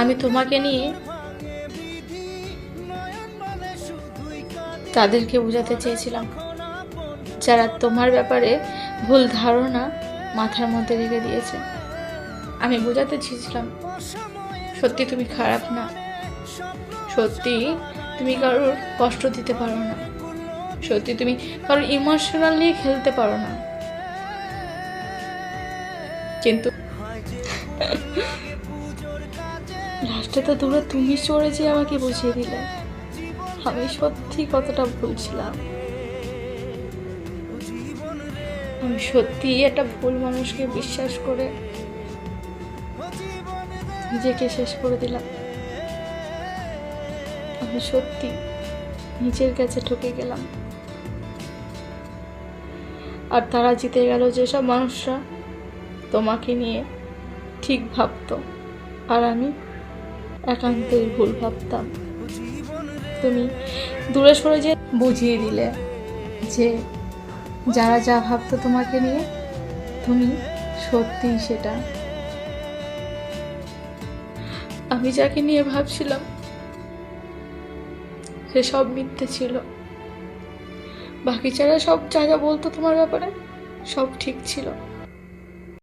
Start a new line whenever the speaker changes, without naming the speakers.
আমি তোমাকে নিয়ে তাদেরকে বোঝাতে চেয়েছিলাম, যারা তোমার ব্যাপারে ভুল ধারণা মাথার মধ্যে রেখে দিয়েছে। আমি বোঝাতে চেয়েছিলাম, সত্যি তুমি খারাপ না। সত্যি তুমি কারোর কষ্ট দিতে পারো না। সত্যি তুমি কারোর ইমোশনাল নিয়ে খেলতে পারো না। কিন্তু লাস্টে তো দূরে তুমি চড়ে যে আমাকে বুঝিয়ে দিলে। আমি সত্যি কতটা ভুলছিলাম আমি সত্যি একটা ভুল মানুষকে বিশ্বাস করে নিজেকে শেষ করে দিলাম। আমি সত্যি নিজের কাছে ঠকে গেলাম। আর তারা জিতে গেল যেসব মানুষরা তোমাকে নিয়ে ঠিক ভাবতো। আর আমি একান্তই ভুল ভাবতাম তুমি দূরে সরে যে বুঝিয়ে দিলে যে যারা যা ভাবতো তোমাকে নিয়ে, তুমি সত্যিই সেটা। আমি যাকে নিয়ে ভাবছিলাম, সে সব মিথ্যে ছিল। বাকি যারা সব যা যা বলতো তোমার ব্যাপারে, সব ঠিক ছিল।